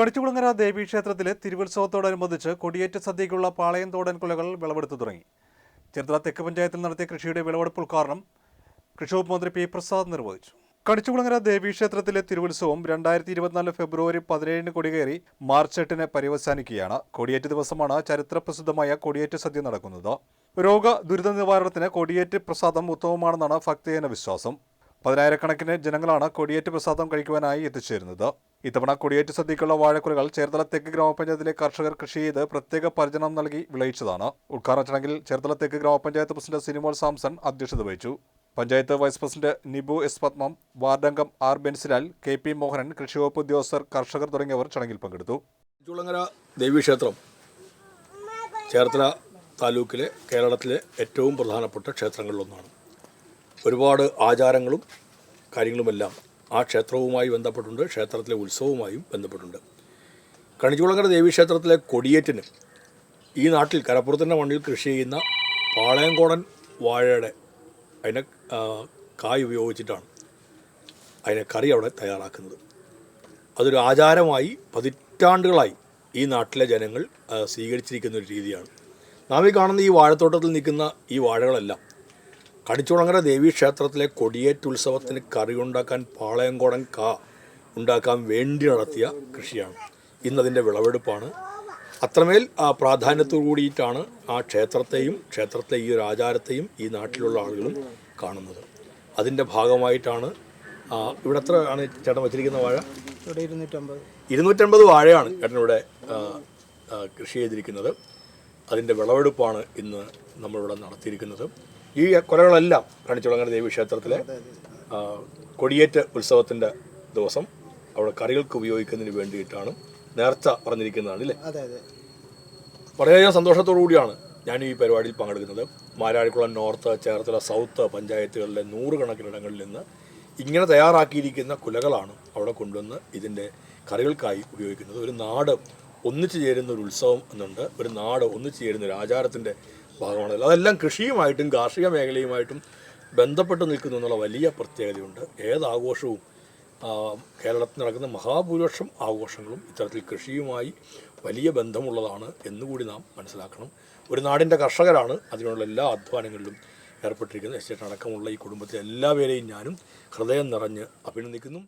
കടിച്ചുകുളങ്ങര ദേവീക്ഷേത്രത്തിലെ തിരുവുത്സവത്തോടനുബന്ധിച്ച് കൊടിയേറ്റ സദ്യയ്ക്കുള്ള പാളയം തോടൻ കുലകൾ വിളവെടുത്തു തുടങ്ങി. ചെറുതല തെക്ക് പഞ്ചായത്തിൽ നടത്തിയ കൃഷിയുടെ വിളവെടുപ്പ് ഉദ്ഘാടനം കൃഷി വകുപ്പ് മന്ത്രി പി പ്രസാദ് നിർവഹിച്ചു. കടിച്ചുകുളങ്ങര ദേവീക്ഷേത്രത്തിലെ തിരുവുത്സവം രണ്ടായിരത്തി ഇരുപത്തിനാല് ഫെബ്രുവരി പതിനേഴിന് കൊടികയറി മാർച്ച് എട്ടിന് പര്യവസാനിക്കുകയാണ്. കൊടിയേറ്റ് ദിവസമാണ് ചരിത്രപ്രസിദ്ധമായ കൊടിയേറ്റ സദ്യ നടക്കുന്നത്. രോഗ ദുരിത നിവാരണത്തിന് കൊടിയേറ്റ് പ്രസാദം ഉത്തമമാണെന്നാണ് ഭക്തജന വിശ്വാസം പതിനായിരക്കണക്കിന് ജനങ്ങളാണ് കൊടിയേറ്റ് പ്രസാദം കഴിക്കുവാനായി എത്തിച്ചേരുന്നത്. ഇത്തവണ കൊടിയേറ്റ് സദ്യക്കുള്ള വാഴക്കുലകൾ ചേർത്തല തെക്ക് ഗ്രാമപഞ്ചായത്തിലെ കർഷകർ കൃഷി ചെയ്ത് പ്രത്യേക പരിചരണം നൽകി വിളയിച്ചതാണ്. ഉദ്ഘാടന ചടങ്ങിൽ ചേർത്തല തെക്ക് ഗ്രാമപഞ്ചായത്ത് പ്രസിഡന്റ് സിനിമോൾ സാംസൺ അധ്യക്ഷത വഹിച്ചു. Panchayat vice president Nibu S Padmam വാർഡംഗം R Bensilal K P Mohanan കൃഷിവകുപ്പ് ഉദ്യോഗസ്ഥർ കർഷകർ തുടങ്ങിയവർ ചടങ്ങിൽ പങ്കെടുത്തു. ചുളങ്ങര ദേവീക്ഷേത്രം ചേർത്തല താലൂക്കിലെ കേരളത്തിലെ ഏറ്റവും പ്രധാനപ്പെട്ട ക്ഷേത്രങ്ങളിലൊന്നാണ്. ഒരുപാട് ആചാരങ്ങളും കാര്യങ്ങളുമെല്ലാം ആ ക്ഷേത്രവുമായി ബന്ധപ്പെട്ടുണ്ട് ക്ഷേത്രത്തിലെ ഉത്സവവുമായും ബന്ധപ്പെട്ടുണ്ട്. കണിച്ചുകുളങ്ങര ദേവീക്ഷേത്രത്തിലെ കൊടിയേറ്റിന് ഈ നാട്ടിൽ കരപ്പുറത്തിന്റെ മണ്ണിൽ കൃഷി ചെയ്യുന്ന പാളയംകോടൻ വാഴയുടെ അതിനെ കായ് ഉപയോഗിച്ചിട്ടാണ് അതിനെ കറി അവിടെ തയ്യാറാക്കുന്നത്. അതൊരു ആചാരമായി പതിറ്റാണ്ടുകളായി ഈ നാട്ടിലെ ജനങ്ങൾ സ്വീകരിച്ചിരിക്കുന്ന ഒരു രീതിയാണ്. നാം ഈ കാണുന്ന ഈ വാഴത്തോട്ടത്തിൽ നിൽക്കുന്ന ഈ വാഴകളെല്ലാം കണിച്ചുളങ്ങര ദേവീക്ഷേത്രത്തിലെ കൊടിയേറ്റ് ഉത്സവത്തിന് കറി ഉണ്ടാക്കാൻ പാളയംകോടൻ കാ ഉണ്ടാക്കാൻ വേണ്ടി നടത്തിയ കൃഷിയാണ്. ഇന്നതിന്റെ വിളവെടുപ്പാണ്. അത്രമേൽ ആ പ്രാധാന്യത്തോടു കൂടിയിട്ടാണ് ആ ക്ഷേത്രത്തെയും ക്ഷേത്രത്തിലെ ഈ ഒരു ആചാരത്തെയും ഈ നാട്ടിലുള്ള ആളുകളും കാണുന്നത്. അതിന്റെ ഭാഗമായിട്ടാണ് ഇവിടെ എത്ര ആണ് ചേട്ടൻ വച്ചിരിക്കുന്ന വാഴ? ഇവിടെ ഇരുന്നൂറ്റമ്പത്. ഇരുന്നൂറ്റമ്പത് വാഴയാണ് ചേട്ടനിവിടെ ആ, ആ, കൃഷി ചെയ്തിരിക്കുന്നത്. അതിന്റെ വിളവെടുപ്പാണ് ഇന്ന് നമ്മളിവിടെ നടത്തിയിരിക്കുന്നത്. ഈ കൊലകളെല്ലാം കണിച്ചുളങ്ങര ദേവി ക്ഷേത്രത്തിലെ ആ, കൊടിയേറ്റ് ഉത്സവത്തിന്റെ ദിവസം അവിടെ കറികൾക്ക് ഉപയോഗിക്കുന്നതിന് വേണ്ടിയിട്ടാണ് നേർച്ച പറഞ്ഞിരിക്കുന്നതാണ് അല്ലേ? വളരെയധികം സന്തോഷത്തോടു കൂടിയാണ് ഞാൻ ഈ പരിപാടിയിൽ പങ്കെടുക്കുന്നത്. മാരാരിക്കുളം നോർത്ത് ചേർത്തല സൗത്ത് പഞ്ചായത്തുകളിലെ നൂറുകണക്കിനിടങ്ങളിൽ നിന്ന് ഇങ്ങനെ തയ്യാറാക്കിയിരിക്കുന്ന കുലകളാണ് അവിടെ കൊണ്ടുവന്ന് ഇതിന്റെ കറികൾക്കായി ഉപയോഗിക്കുന്നത്. ഒരു നാട് ഒന്നിച്ചു ചേരുന്ന ഒരു ഉത്സവം എന്നുണ്ട്. ഒരു നാട് ഒന്നിച്ചു ചേരുന്ന ഒരു ആചാരത്തിന്റെ ഭാഗമാണ് അതെല്ലാം കൃഷിയുമായിട്ടും കാർഷിക മേഖലയുമായിട്ടും ബന്ധപ്പെട്ട് നിൽക്കുന്നു എന്നുള്ള വലിയ പ്രത്യേകതയുണ്ട്. ഏതാഘോഷവും ആഘോഷവും കേരളത്തിൽ നടക്കുന്ന മഹാഭൂരിപക്ഷം ആഘോഷങ്ങളും ഇത്തരത്തിൽ കൃഷിയുമായി വലിയ ബന്ധമുള്ളതാണ് എന്നുകൂടി നാം മനസ്സിലാക്കണം. ഒരു നാടിന്റെ കർഷകരാണ് അതിനുള്ള എല്ലാ അധ്വാനങ്ങളിലും ഏർപ്പെട്ടിരിക്കുന്നത്. എസ്റ്റേറ്റ് അടക്കമുള്ള ഈ കുടുംബത്തിലെ എല്ലാ എല്ലാവരെയും ഞാനും ഹൃദയം നിറഞ്ഞ് അഭിനന്ദിക്കുന്നു.